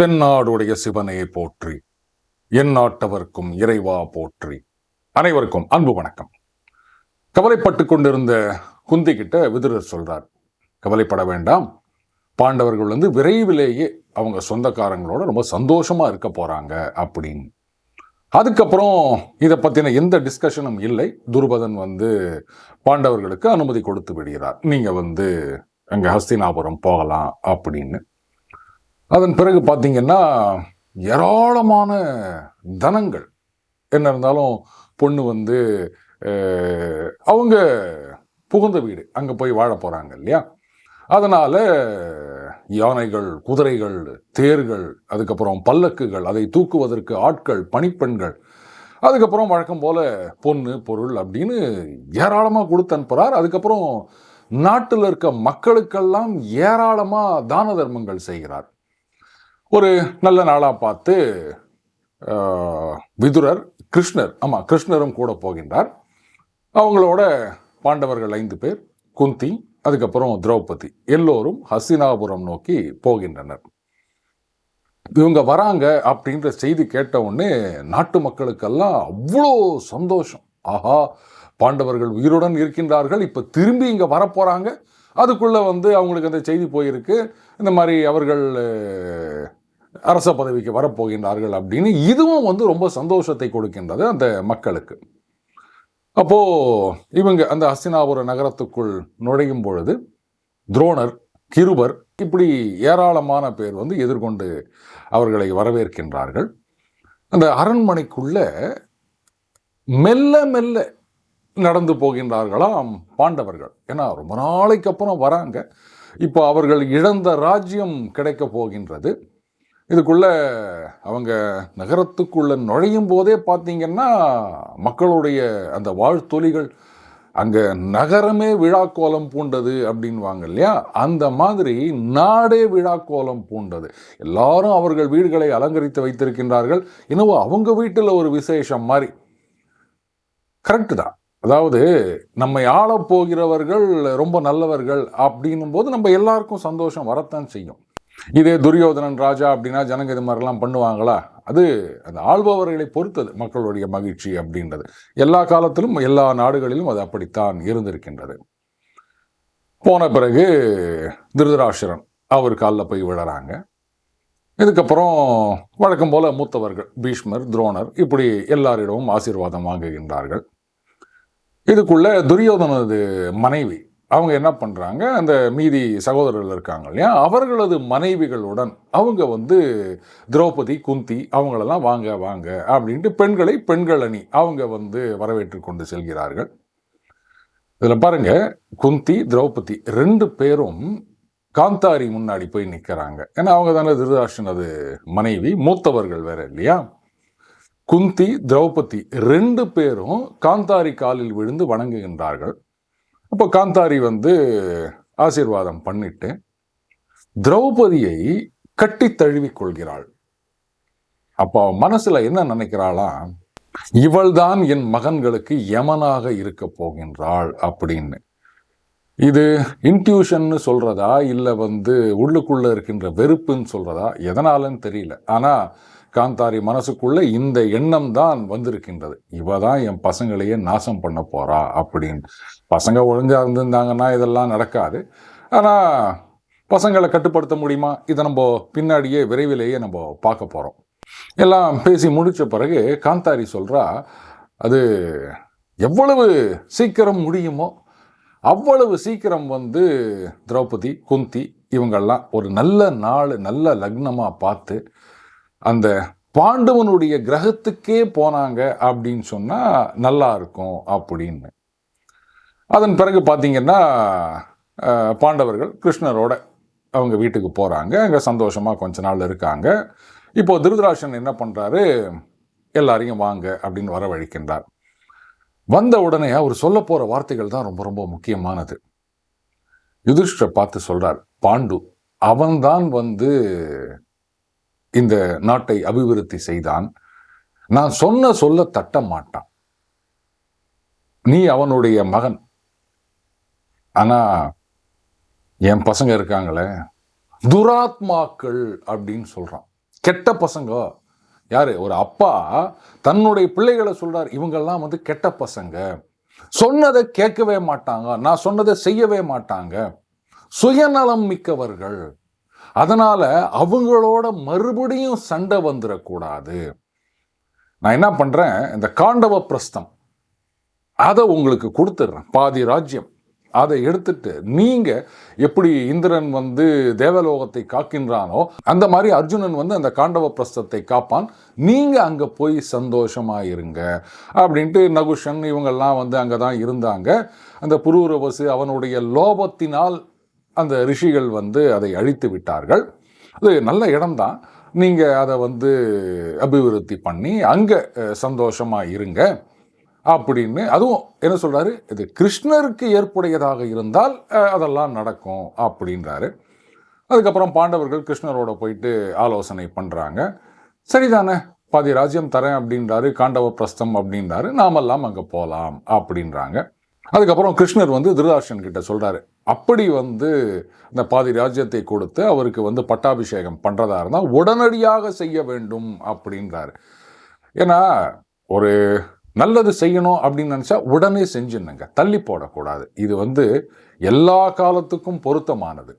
தென்னாடுடைய சிவனையை போற்றி என் நாட்டவர்க்கும் இறைவா போற்றி. அனைவருக்கும் அன்பு வணக்கம். கவலைப்பட்டு கொண்டிருந்த குந்தி கிட்ட விதுரர் சொல்றார் கவலைப்பட வேண்டாம். பாண்டவர்கள் வந்து விரைவிலேயே அவங்க சொந்தக்காரங்களோட ரொம்ப சந்தோஷமா இருக்க போறாங்க அப்படின்னு. அதுக்கப்புறம் இதை பத்தின எந்த டிஸ்கஷனும் இல்லை. துருபதன் வந்து பாண்டவர்களுக்கு அனுமதி கொடுத்து விடுகிறார். நீங்க வந்து அங்கே ஹஸ்தினாபுரம் போகலாம் அப்படின்னு. அதன் பிறகு பார்த்திங்கன்னா ஏராளமான தனங்கள். என்ன இருந்தாலும் பொண்ணு வந்து அவங்க புகுந்த வீடு அங்கே போய் வாழ போகிறாங்க இல்லையா? அதனால் யானைகள் குதிரைகள் தேர்கள் அதுக்கப்புறம் பல்லக்குகள் அதை தூக்குவதற்கு ஆட்கள் பணிப்பெண்கள் அதுக்கப்புறம் வழக்கம் போல் பொண்ணு பொருள் அப்படின்னு ஏராளமாக கொடுத்து அனுப்புகிறார் அதுக்கப்புறம் நாட்டில் இருக்க மக்களுக்கெல்லாம் ஏராளமாக தான தர்மங்கள் செய்கிறார். ஒரு நல்ல நாளாக பார்த்து விதுரர் கிருஷ்ணர் ஆமாம் கிருஷ்ணரும் கூட போகின்றார். அவங்களோட பாண்டவர்கள் ஐந்து பேர் குந்தி அதுக்கப்புறம் திரௌபதி எல்லோரும் ஹசினாபுரம் நோக்கி போகின்றனர். இவங்க வராங்க அப்படின்ற செய்தி கேட்ட உடனே நாட்டு மக்களுக்கெல்லாம் அவ்வளோ சந்தோஷம். ஆஹா பாண்டவர்கள் உயிருடன் இருக்கின்றார்கள் இப்போ திரும்பி இங்கே வரப்போகிறாங்க அதுக்குள்ளே வந்து அவங்களுக்கு அந்த செய்தி போயிருக்கு. இந்த மாதிரி அவர்கள் அரச பதவிக்கு வரப்போகின்றார்கள் அப்படின்னு இதுவும் வந்து ரொம்ப சந்தோஷத்தை கொடுக்கின்றது அந்த மக்களுக்கு. அப்போது இவங்க அந்த ஹஸ்தினாபுர நகரத்துக்குள் நுழையும் பொழுது துரோணர் கிருபர் இப்படி ஏராளமான பேர் வந்து எதிர்கொண்டு அவர்களை வரவேற்கின்றார்கள். அந்த அரண்மனைக்குள்ள மெல்ல மெல்ல நடந்து போகின்றார்களாம் பாண்டவர்கள். ஏன்னா ரொம்ப நாளைக்கு அப்புறம் வராங்க. இப்போ அவர்கள் இழந்த ராஜ்யம் கிடைக்க போகின்றது. இதுக்குள்ளே அவங்க நகரத்துக்குள்ளே நுழையும் போதே பார்த்தீங்கன்னா மக்களுடைய அந்த வாழ்த்தொலிகள் அங்கே நகரமே விழாக்கோலம் பூண்டது அப்படின்வாங்க இல்லையா? அந்த மாதிரி நாடே விழாக்கோலம் பூண்டது. எல்லாரும் அவர்கள் வீடுகளை அலங்கரித்து வைத்திருக்கின்றார்கள். என்னவோ அவங்க வீட்டில் ஒரு விசேஷம் மாதிரி. கரெக்டு தான். அதாவது நம்மை ஆளப்போகிறவர்கள் ரொம்ப நல்லவர்கள் அப்படின்னும் போது நம்ம எல்லாருக்கும் சந்தோஷம் வரத்தான் செய்யும். இதே துரியோதனன் ராஜா அப்படின்னா ஜனங்க இது மாதிரிலாம் பண்ணுவாங்களா? அது அந்த ஆள்பவர்களை பொறுத்தது மக்களுடைய மகிழ்ச்சி அப்படின்றது. எல்லா காலத்திலும் எல்லா நாடுகளிலும் அது அப்படித்தான் இருந்திருக்கின்றது. போன பிறகு திருதராஷ்டிரன் அவர் காலில் போய் விழறாங்க. இதுக்கப்புறம் வழக்கம் போல மூத்தவர்கள் பீஷ்மர் துரோணர் இப்படி எல்லாரிடமும் ஆசீர்வாதம் வாங்குகின்றார்கள். இதுக்குள்ளே துரியோதனது மனைவி அவங்க என்ன பண்ணுறாங்க அந்த மீதி சகோதரர்கள் இருக்காங்க இல்லையா? அவர்களது மனைவிகளுடன் அவங்க வந்து திரௌபதி குந்தி அவங்களெல்லாம் வாங்க வாங்க அப்படின்ட்டு பெண்களை பெண்கள் அணி அவங்க வந்து வரவேற்று கொண்டு செல்கிறார்கள். இதில் பாருங்கள் குந்தி திரௌபதி ரெண்டு பேரும் காந்தாரி முன்னாடி போய் நிற்கிறாங்க ஏன்னா அவங்க தானே திருதாஷனது மனைவி மூத்தவர்கள் வேற இல்லையா? குந்தி திரௌபதி ரெண்டு பேரும் காந்தாரி காலில் விழுந்து வணங்குகின்றார்கள். அப்போ காந்தாரி வந்து ஆசீர்வாதம் பண்ணிட்டு திரௌபதியை கட்டி தழுவி கொள்கிறாள். அப்போ மனசுல என்ன நினைக்கிறாளா? இவள்தான் என் மகன்களுக்கு யமனாக இருக்க போகின்றாள் அப்படின்னு. இது இன்ட்யூஷன்னு சொல்றதா? இல்லை வந்து உள்ளுக்குள்ள இருக்கின்ற வெறுப்புன்னு சொல்றதா? எதனாலன்னு தெரியல. ஆனா காந்தாரி மனசுக்குள்ள இந்த எண்ணம் தான் வந்திருக்கின்றது. இவ தான் என் பசங்களையே நாசம் பண்ண போறா அப்படின்னு. பசங்க ஒழுங்கா இருந்திருந்தாங்கன்னா இதெல்லாம் நடக்காது. ஆனா பசங்களை கட்டுப்படுத்த முடியுமா? இதை நம்ம பின்னாடியே விரைவிலேயே நம்ம பார்க்க போறோம். எல்லாம் பேசி முடிச்ச பிறகு காந்தாரி சொல்றா அது எவ்வளவு சீக்கிரம் முடியுமோ அவ்வளவு சீக்கிரம் வந்து திரௌபதி குந்தி இவங்கெல்லாம் ஒரு நல்ல நாள் நல்ல லக்னமாக பார்த்து அந்த பாண்டவனுடைய கிரகத்துக்கே போனாங்க அப்படின்னு சொன்னால் நல்லா இருக்கும் அப்படின்னு. அதன் பிறகு பார்த்தீங்கன்னா பாண்டவர்கள் கிருஷ்ணரோட அவங்க வீட்டுக்கு போகிறாங்க அங்கே சந்தோஷமாக கொஞ்ச நாள் இருக்காங்க. இப்போ திருதராஷன் என்ன பண்ணுறாரு எல்லாரையும் வாங்க அப்படின்னு வரவழைக்கின்றார். வந்த உடனே அவர் சொல்ல போகிற வார்த்தைகள் தான் ரொம்ப ரொம்ப முக்கியமானது. யுதிஷ்டரை பார்த்து சொல்கிறார் பாண்டு அவன்தான் வந்து இந்த நாட்டை அபிவிருத்தி செய்தான். நான் சொன்ன சொல்ல தட்ட மாட்டான். நீ அவனுடைய மகன். ஆனால் என் பசங்க இருக்காங்களே. துராத்மாக்கள் அப்படின்னு சொல்கிறான் கெட்ட பசங்க. யாரு? ஒரு அப்பா தன்னுடைய பிள்ளைகளை சொல்றார் இவங்கெல்லாம் வந்து கெட்ட பசங்க. சொன்னதை கேட்கவே மாட்டாங்க. நான் சொன்னதை செய்யவே மாட்டாங்க. சுயநலம் மிக்கவர்கள். அதனால் அவங்களோட மறுபடியும் சண்டை வந்துடக்கூடாது நான் என்ன பண்ணுறேன் இந்த காண்டவ பிரஸ்தம். அதை உங்களுக்கு கொடுத்துட்றேன் பாதி ராஜ்யம். அதை எடுத்துட்டு நீங்கள் எப்படி இந்திரன் வந்து தேவலோகத்தை காக்கின்றானோ அந்த மாதிரி அர்ஜுனன் வந்து அந்த காண்டவ பிரஸ்தத்தை காப்பான். நீங்கள் அங்கே போய் சந்தோஷமாக இருங்க அப்படின்ட்டு நகுஷன் இவங்கெல்லாம் வந்து அங்கே தான் இருந்தாங்க. அந்த புரூரவசு அவனுடைய லோபத்தினால் அந்த ரிஷிகள் வந்து அதை அழித்து விட்டார்கள். அது நல்ல இடம்தான். நீங்கள் அதை வந்து அபிவிருத்தி பண்ணி அங்கே சந்தோஷமாக இருங்க அப்படின்னு. அதுவும் என்ன சொல்கிறாரு இது கிருஷ்ணருக்கு ஏற்புடையதாக இருந்தால் அதெல்லாம் நடக்கும் அப்படின்றாரு. அதுக்கப்புறம் பாண்டவர்கள் கிருஷ்ணரோட போயிட்டு ஆலோசனை பண்ணுறாங்க சரிதானே பாதி ராஜ்யம் தரேன் அப்படின்றாரு காண்டவ பிரஸ்தம் அப்படின்றாரு நாமெல்லாம் அங்கே போகலாம் அப்படின்றாங்க. அதுக்கப்புறம் கிருஷ்ணர் வந்து திருதாஷன் கிட்ட சொல்கிறாரு அப்படி வந்து இந்த பாதி ராஜ்யத்தை கொடுத்து அவருக்கு வந்து பட்டாபிஷேகம் பண்ணுறதா இருந்தால் உடனடியாக செய்ய வேண்டும் அப்படின்றாரு. ஏன்னா ஒரு நல்லது செய்யணும் அப்படின்னு நினச்சா உடனே செஞ்சிடணுங்க. தள்ளி போடக்கூடாது. இது வந்து எல்லா காலத்துக்கும் பொருத்தமானது.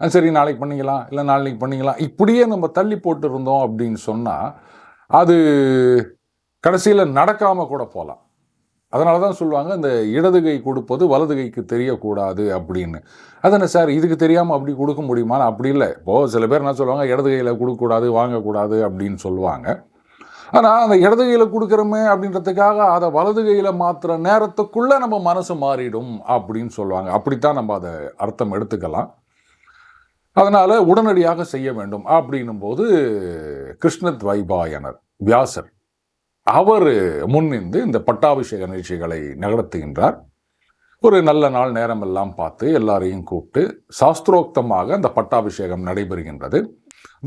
சரி நாளைக்கு பண்ணிக்கலாம் இல்லை நாளைக்கு பண்ணிக்கலாம். இப்படியே நம்ம தள்ளி போட்டு இருந்தோம் அப்படின்னு சொன்னால் அது கடைசியில் நடக்காமல் கூட போகலாம் அதனால தான் சொல்லுவாங்க இந்த இடது கை கொடுப்பது வலது கைக்கு தெரியக்கூடாது அப்படின்னு. அதானே சார் இதுக்கு தெரியாமல் அப்படி கொடுக்க முடியுமா? அப்படி இல்லை. இப்போது சில பேர் என்ன சொல்லுவாங்க இடது கையில் கொடுக்கக்கூடாது வாங்கக்கூடாது அப்படின்னு சொல்லுவாங்க. ஆனால் அந்த இடது கையில் கொடுக்குறோமே அப்படின்றதுக்காக அதை வலது கையில் மாற்றுற நேரத்துக்குள்ளே நம்ம மனசு மாறிடும் அப்படின்னு சொல்லுவாங்க. அப்படித்தான் நம்ம அதை அர்த்தம் எடுத்துக்கலாம். அதனால் உடனடியாக செய்ய வேண்டும் அப்படின்னும் போது கிருஷ்ணத் வைபாயனர் வியாசர். அவர் முன்னின்று இந்த பட்டாபிஷேக நிகழ்ச்சிகளை நகர்த்துகின்றார். ஒரு நல்ல நாள் நேரமெல்லாம் பார்த்து எல்லாரையும் கூப்பிட்டு சாஸ்திரோக்தமாக அந்த பட்டாபிஷேகம் நடைபெறுகின்றது.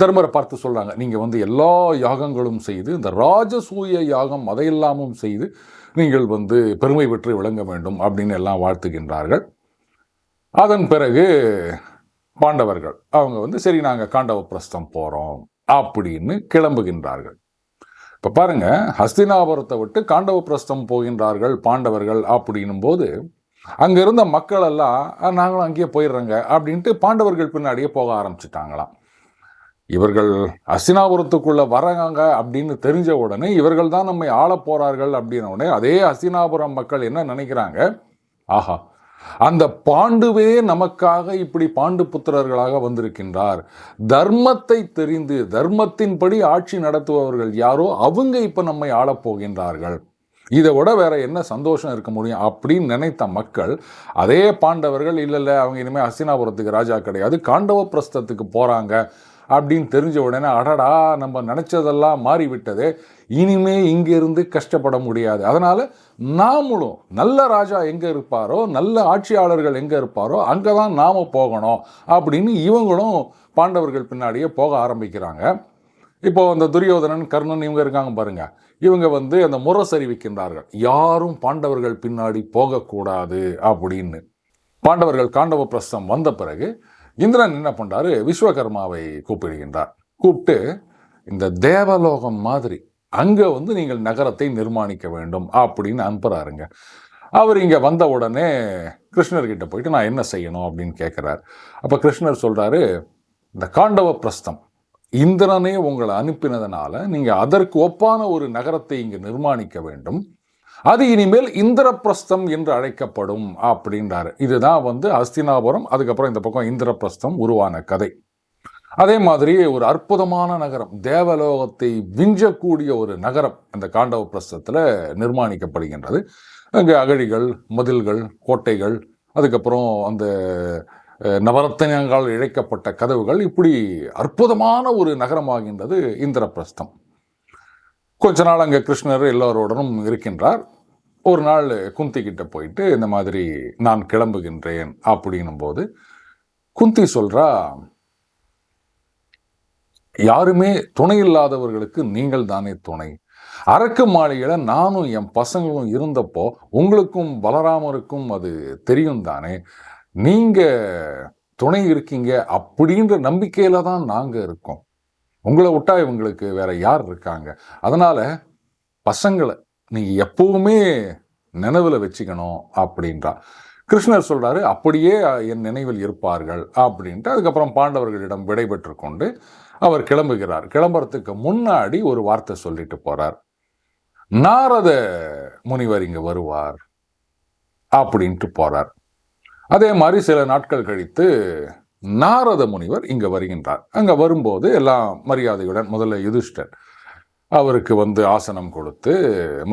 தர்மரை பார்த்து சொல்கிறாங்க நீங்கள் வந்து எல்லா யாகங்களும் செய்து இந்த ராஜசூய யாகம் அதையெல்லாமும் செய்து நீங்கள் வந்து பெருமை பெற்று விளங்க வேண்டும் அப்படின்னு எல்லாம் வாழ்த்துகின்றார்கள். அதன் பிறகு பாண்டவர்கள் அவங்க வந்து சரி நாங்கள் காண்டவ பிரஸ்தம் போகிறோம் அப்படின்னு கிளம்புகின்றார்கள். இப்போ பாருங்க ஹஸ்தினாபுரத்தை விட்டு காண்டவ பிரஸ்தம் போகின்றார்கள் பாண்டவர்கள் அப்படின்னும் போது அங்கே இருந்த மக்கள் எல்லாம் நாங்களும் அங்கேயே போயிடுறோங்க அப்படின்ட்டு பாண்டவர்கள் பின்னாடியே போக ஆரம்பிச்சிட்டாங்களாம். இவர்கள் அஸ்தினாபுரத்துக்குள்ள வராங்க அப்படின்னு தெரிஞ்ச உடனே இவர்கள் தான் நம்மை ஆள போகிறார்கள் அப்படின்ன உடனே அதே அஸ்தினாபுரம் மக்கள் என்ன நினைக்கிறாங்க? ஆஹா அந்த பாண்டுவே நமக்காக இப்படி பாண்டு புத்திரர்களாக வந்திருக்கின்றார். தர்மத்தை தெரிந்து தர்மத்தின்படி ஆட்சி நடத்துபவர்கள் யாரோ அவங்க இப்போ நம்மை ஆளப் போகின்றார்கள். இதை விட வேற என்ன சந்தோஷம் இருக்க முடியும் அப்படின்னு நினைத்த மக்கள் அதே பாண்டவர்கள் இல்லை இல்லை அவங்க இனிமேல் ஹஸ்தினாபுரத்துக்கு ராஜா கிடையாது காண்டவ பிரஸ்தத்துக்கு போறாங்க. அப்படின்னு தெரிஞ்ச உடனே அடடா நம்ம நினச்சதெல்லாம் மாறிவிட்டது. இனிமே இங்கிருந்து கஷ்டப்பட முடியாது. அதனால் நாமளும் நல்ல ராஜா எங்கே இருப்பாரோ நல்ல ஆட்சியாளர்கள் எங்கே இருப்பாரோ அங்கே தான் நாம் போகணும் அப்படின்னு இவங்களும் பாண்டவர்கள் பின்னாடியே போக ஆரம்பிக்கிறாங்க. இப்போது அந்த துரியோதனன் கர்ணன் இவங்க இருக்காங்க பாருங்க. இவங்க வந்து அந்த முறை சரிவிக்கின்றார்கள். யாரும் பாண்டவர்கள் பின்னாடி போகக்கூடாது அப்படின்னு. பாண்டவர்கள் காண்டவ பிரஸ்தம் வந்த பிறகு இந்திரன் என்ன பண்ணுறாரு விஸ்வகர்மாவை கூப்பிடுகின்றார். கூப்பிட்டு இந்த தேவலோகம் மாதிரி அங்கே வந்து நீங்கள் நகரத்தை நிர்மாணிக்க வேண்டும் அப்படின்னு அனுப்புகிறாருங்க அவர் இங்கே வந்த உடனே கிருஷ்ணர்கிட்ட போயிட்டு நான் என்ன செய்யணும்? அப்படின்னு கேட்குறாரு அப்போ கிருஷ்ணர் சொல்கிறாரு இந்த காண்டவ பிரஸ்தம் இந்திரனே உங்களை அனுப்பினதுனால நீங்கள் அதற்கு ஒப்பான ஒரு நகரத்தை இங்கே நிர்மாணிக்க வேண்டும். அது இனிமேல் இந்திரபிரஸ்தம் என்று அழைக்கப்படும் அப்படின்றாரு. இதுதான் வந்து அஸ்தினாபுரம் அதுக்கப்புறம் இந்த பக்கம் இந்திரபிரஸ்தம் உருவான கதை. அதே மாதிரி ஒரு அற்புதமான நகரம் தேவலோகத்தை விஞ்சக்கூடிய ஒரு நகரம் அந்த காண்டவ பிரஸ்தத்தில் நிர்மாணிக்கப்படுகின்றது. அங்கே அகழிகள் மதில்கள் கோட்டைகள் அதுக்கப்புறம் அந்த அஹ், நவரத்தினங்களால் இழைக்கப்பட்ட கதவுகள் இப்படி அற்புதமான ஒரு நகரமாகின்றது இந்திரபிரஸ்தம் கொஞ்ச நாள் அங்கே கிருஷ்ணர் எல்லோருடனும் இருக்கின்றார். ஒரு நாள் குந்தி கிட்ட போயிட்டு இந்த மாதிரி நான் கிளம்புகின்றேன் அப்படின்னும் போது குந்தி சொல்றா யாருமே துணை இல்லாதவர்களுக்கு நீங்கள் தானே துணை. அரக்கு மாளிகையில் நானும் என் பசங்களும் இருந்தப்போ உங்களுக்கும் பலராமருக்கும் அது தெரியும் தானே. நீங்கள் துணை இருக்கீங்க அப்படின்ற நம்பிக்கையில் தான் நாங்கள் இருக்கோம். உங்களை விட்டா இவங்களுக்கு வேற யார் இருக்காங்க? அதனால பசங்களை நீங்கள் எப்பவுமே நினைவில் வச்சுக்கணும் அப்படின்றா. கிருஷ்ணர் சொல்கிறாரு அப்படியே என் நினைவில் இருப்பார்கள் அப்படின்ட்டு. அதுக்கப்புறம் பாண்டவர்களிடம் விடை கொண்டு அவர் கிளம்புகிறார். கிளம்புறதுக்கு முன்னாடி ஒரு வார்த்தை சொல்லிட்டு போகிறார் நாரத முனிவர் இங்கே வருவார் அப்படின்ட்டு போகிறார் அதே மாதிரி சில நாட்கள் கழித்து நாரத முனிவர் இங்கே வருகின்றார். அங்கே வரும்போது எல்லாம் மரியாதையுடன் முதல்ல யுதிஷ்டர் அவருக்கு வந்து ஆசனம் கொடுத்து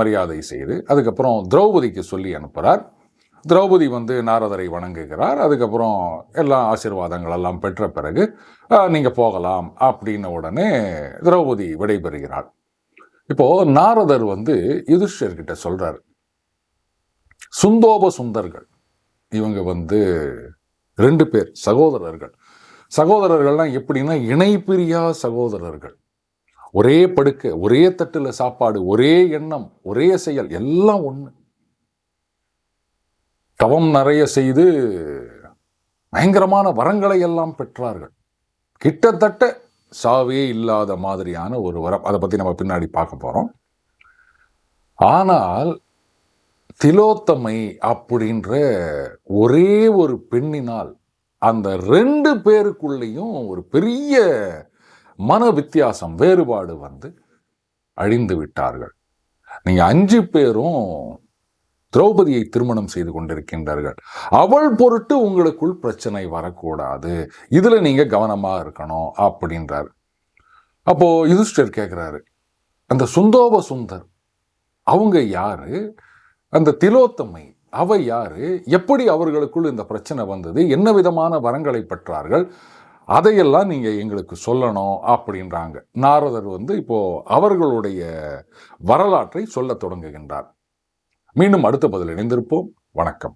மரியாதை செய்து அதுக்கப்புறம் திரௌபதிக்கு சொல்லி அனுப்புகிறார் திரௌபதி வந்து நாரதரை வணங்குகிறார். அதுக்கப்புறம் எல்லா ஆசீர்வாதங்கள் எல்லாம் பெற்ற பிறகு நீங்கள் போகலாம் அப்படின்ன உடனே திரௌபதி விடைபெறுகிறாள். இப்போது நாரதர் வந்து யுதிஷ்டர்கிட்ட சொல்கிறார் சுந்தோப சுந்தர்கள் இவங்க வந்து ரெண்டு பேர் சகோதரர்கள். சகோதரர்கள்லாம் எப்படின்னா இணைப்பிரியா சகோதரர்கள். ஒரே படுக்கை ஒரே தட்டில் சாப்பாடு ஒரே எண்ணம் ஒரே செயல் எல்லாம் ஒன்று தவம் நிறைய செய்து பயங்கரமான வரங்களை எல்லாம் பெற்றார்கள். கிட்டத்தட்ட சாவே இல்லாத மாதிரியான ஒரு வரம். அதை பற்றி நம்ம பின்னாடி பார்க்க போகிறோம் ஆனால் திலோத்தமை அப்படின்ற ஒரே ஒரு பெண்ணினால் அந்த ரெண்டு பேருக்குள்ளேயும் ஒரு பெரிய மன வித்தியாசம் வேறுபாடு வந்து அழிந்து விட்டார்கள். நீங்கள் அஞ்சு பேரும் திரௌபதியை திருமணம் செய்து கொண்டிருக்கின்றார்கள். அவள் பொருட்டு உங்களுக்குள் பிரச்சனை வரக்கூடாது. இதில் நீங்கள் கவனமாக இருக்கணும் அப்படின்றார். அப்போது யுதிஷ்டர் கேட்குறாரு அந்த சுந்தோப சுந்தர் அவங்க யாரு? அந்த திலோத்தமை அவை யாரு? எப்படி அவர்களுக்குள் இந்த பிரச்சனை வந்தது? என்ன விதமான வரங்களை பெற்றார்கள்? அதையெல்லாம் நீங்க எங்களுக்கு சொல்லணும் அப்படின்றாங்க. நாரதர் வந்து இப்போ அவர்களுடைய வரலாற்றை சொல்லத் தொடங்குகின்றார். மீண்டும் அடுத்த பதில் இணைந்திருப்போம். வணக்கம்.